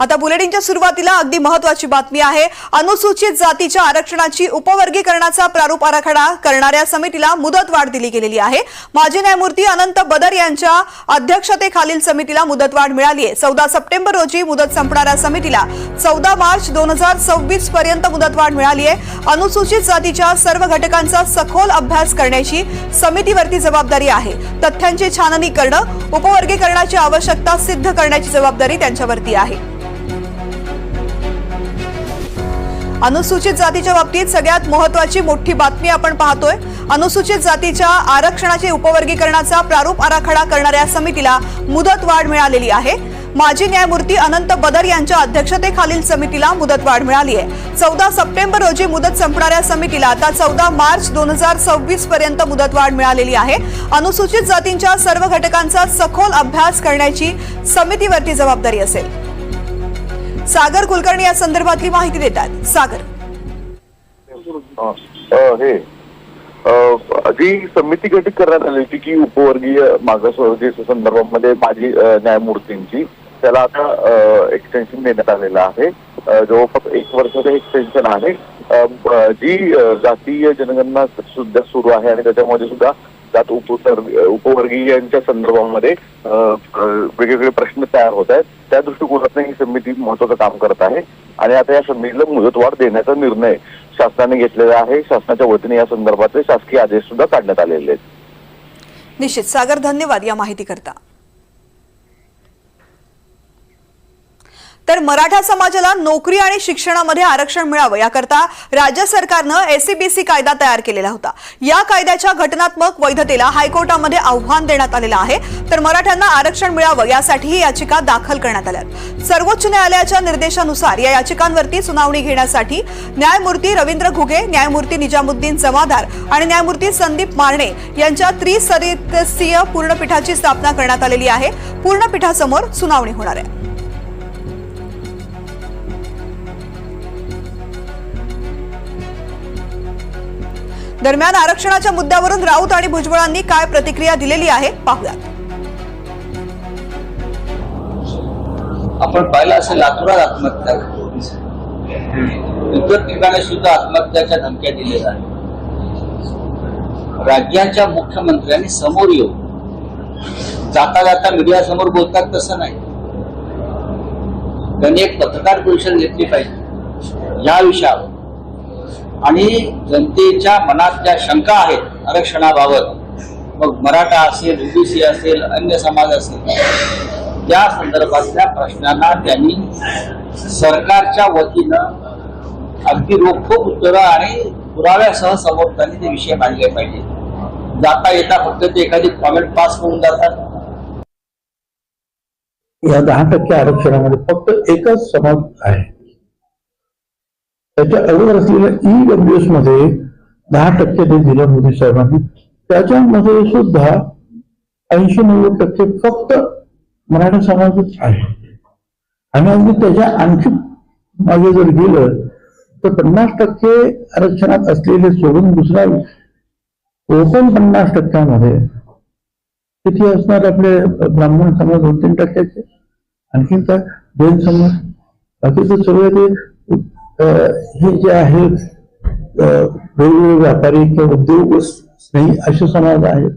आता बुलेटिनच्या सुरुवातीला अगदी महत्वाची बातमी आहे. अनुसूचित जातीच्या आरक्षणाची उपवर्गीकरणाचा प्रारूप आराखडा करणाऱ्या समितीला मुदतवाढ दिली गेलेली आहे. माजी न्यायमूर्ती अनंत बदर यांच्या अध्यक्षतेखालील समितीला मुदतवाढ मिळाली आहे. चौदा सप्टेंबर रोजी मुदत संपणाऱ्या समितीला चौदा मार्च दोन हजार सव्वीस पर्यंत मुदतवाढ मिळाली आहे. अनुसूचित जातीच्या सर्व घटकांचा सखोल अभ्यास करण्याची समितीवरती जबाबदारी आहे. तथ्यांची छाननी करणं उपवर्गीकरणाची आवश्यकता सिद्ध करण्याची जबाबदारी त्यांच्यावरती आहे. अनुसूचित जातीच्या बाबतीत सगळ्यात महत्वाची मोठी बातमी आपण पाहतोय. अनुसूचित जातीच्या आरक्षणाचे उपवर्गीकरणाचा प्रारूप आराखडा करणाऱ्या समितीला मुदतवाढ मिळालेली आहे. माजी न्यायमूर्ती अनंत बदर यांच्या अध्यक्षतेखालील समितीला मुदतवाढ मिळाली आहे. चौदा सप्टेंबर रोजी मुदत संपणाऱ्या समितीला आता चौदा मार्च दोन हजार सव्वीस पर्यंत मुदतवाढ मिळालेली आहे. अनुसूचित जातींच्या सर्व घटकांचा सखोल अभ्यास करण्याची समितीवरती जबाबदारी असेल. सागर कुलकर्णी या संदर्भातली माहिती देतात. सागर. हे जी समिती गठीत करण्यात आली होती की उपवर्गीय मागासवर्गीय संदर्भामध्ये माजी न्यायमूर्तींची त्याला आता एक्सटेन्शन देण्यात आलेलं आहे. जवळपास एक वर्षाचं एक्सटेन्शन आहे. जी जातीय जनगणना सुद्धा सुरू आहे आणि त्याच्यामध्ये सुद्धा जात उप उपवर्गीयांच्या संदर्भामध्ये वेगवेगळे प्रश्न तयार होत आहेत. त्या दृष्टिकोनातून ही समिती महत्वाचं काम करत आहे. आणि आता या समितीला मुदतवाढ देण्याचा निर्णय शासनाने घेतलेला आहे. शासनाच्या वतीने या संदर्भातले शासकीय आदेश सुद्धा काढण्यात आलेले आहेत. निश्चित. सागर धन्यवाद या माहिती करता तर मराठा समाजाला नोकरी आणि शिक्षणामध्ये आरक्षण मिळावं याकरता राज्य सरकारनं एसीबीसी कायदा तयार केलेला होता. या कायद्याच्या घटनात्मक वैधतेला हायकोर्टामध्ये आव्हान देण्यात आलेलं आहे. तर मराठ्यांना आरक्षण मिळावं यासाठी ही याचिका दाखल करण्यात आल्या सर्वोच्च न्यायालयाच्या निर्देशानुसार या याचिकांवरती सुनावणी घेण्यासाठी न्यायमूर्ती रवींद्र घुगे न्यायमूर्ती निजामुद्दीन जमादार आणि न्यायमूर्ती संदीप मारणे यांच्या त्रिसदस्यीय पूर्णपीठाची स्थापना करण्यात आलेली आहे. पूर्णपीठासमोर सुनावणी होणार आहे. दरम्यान आरक्षणाच्या मुद्द्यावरून राऊत आणि भुजबळांनी काय प्रतिक्रिया दिलेली आहे पाहूयात. आपण पाहिलं असेल लातूरात आत्महत्या इतर ठिकाणी सुद्धा आत्महत्याच्या धमक्या दिल्या आहेत राज्याच्या मुख्यमंत्र्यांनी समोर येऊ जाता जाता मीडिया समोर बोलतात तसं नाही. त्यांनी एक पत्रकार परिषद घेतली पाहिजे. या विषयावर. आणि जनतेच्या मनात ज्या शंका आहेत आरक्षणाबाबत मग मराठा असेल ओबीसी असेल अन्य समाज असेल त्या संदर्भातल्या प्रश्नांना त्यांनी सरकारच्या वतीनं अगदी रोखोक उत्तरं आणि पुराव्यासह समोर त्यांनी ते विषय मांडले पाहिजे. जाता येता फक्त ते एखादी कॉमेंट पास करून जातात. या दहा टक्के आरक्षणामध्ये फक्त एकच समाज आहे. त्याच्या अगोदर असलेल्या ई डब्ल्यू एसमध्ये दहा टक्के ते दिलं मोदी साहेबांनी. त्याच्यामध्ये सुद्धा ऐंशी नव्वद टक्के फक्त मराठा समाजच आहे. आणि अगदी त्याच्या आणखी मागे जर गेलं तर पन्नास टक्के आरक्षणात असलेले सोडून दुसरा ओपन पन्नास टक्क्यामध्ये किती असणार आपले ब्राह्मण समाज दोन तीन टक्क्याचे? आणखीन काय? जैन समाज? बाकीचे सगळे ते हे जे आहेत वेगवेगळे व्यापारी किंवा उद्योग नाही असे समाज आहेत.